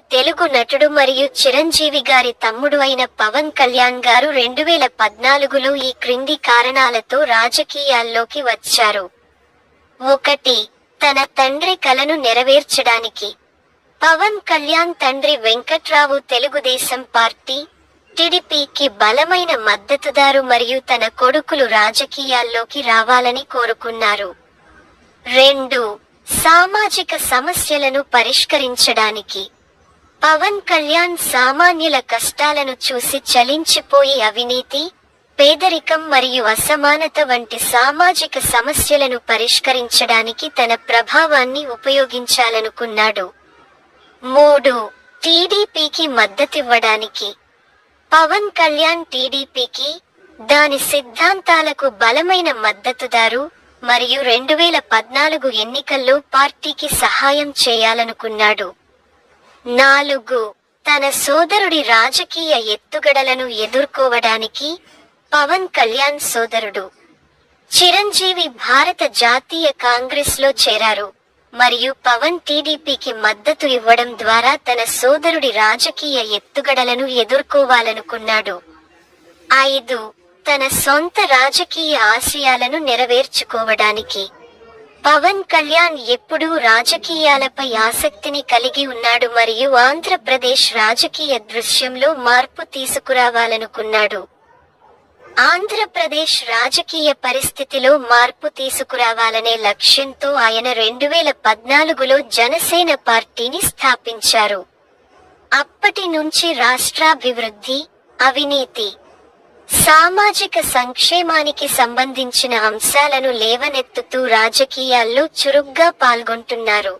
తెలుగు నటుడు మరియు చిరంజీవి గారి తమ్ముడు అయిన పవన్ కళ్యాణ్ గారు రెండు వేల పద్నాలుగులో ఈ క్రింది కారణాలతో రాజకీయాల్లోకి వచ్చారు. ఒకటి తన తండ్రి కలను నెరవేర్చడానికి. పవన్ కళ్యాణ్ తండ్రి వెంకట్రావు తెలుగుదేశం పార్టీ టిడిపికి బలమైన మద్దతుదారు మరియు తన కొడుకులు రాజకీయాల్లోకి రావాలని కోరుకున్నారు. రెండు సామాజిక సమస్యలను పరిష్కరించడానికి. పవన్ కళ్యాణ్ సామాన్యుల కష్టాలను చూసి చలించిపోయి అవినీతి పేదరికం మరియు అసమానత వంటి సామాజిక సమస్యలను పరిష్కరించడానికి తన ప్రభావాన్ని ఉపయోగించాలనుకున్నాడు. మూడు టీడీపీకి మద్దతివ్వడానికి. పవన్ కళ్యాణ్ టీడీపీకి దాని సిద్ధాంతాలకు బలమైన మద్దతుదారు మరియు రెండు వేల పద్నాలుగు ఎన్నికల్లో పార్టీకి సహాయం చేయాలనుకున్నాడు. నాలుగు తన సోదరుడి రాజకీయ ఎత్తుగడలను ఎదుర్కోవడానికి పవన్ కళ్యాణ్ సోదరుడు. చిరంజీవి భారత జాతీయ కాంగ్రెస్లో చేరారు. మరియు పవన్ టీడీపీకి మద్దతు ఇవ్వడం ద్వారా తన సోదరుడి రాజకీయ ఎత్తుగడలను ఎదుర్కోవాలనుకున్నాడు. ఐదు తన సొంత రాజకీయ ఆశయాలను నెరవేర్చుకోవడానికి పవన్ కళ్యాణ్ ఎప్పుడూ రాజకీయాలపై ఆసక్తిని కలిగి ఉన్నాడు మరియు ఆంధ్రప్రదేశ్ రాజకీయ దృశ్యంలో మార్పు తీసుకురావాలనుకున్నాడు. ఆంధ్రప్రదేశ్ రాజకీయ పరిస్థితిలో మార్పు తీసుకురావాలనే లక్ష్యంతో ఆయన రెండు వేల పద్నాలుగులో జనసేన పార్టీని స్థాపించారు. అప్పటి నుంచి రాష్ట్రాభివృద్ధి అవినీతి సామాజిక సంక్షేమానికి సంబంధించిన అంశాలను లేవనెత్తుతూ రాజకీయాల్లో చురుగ్గా పాల్గొంటున్నారు.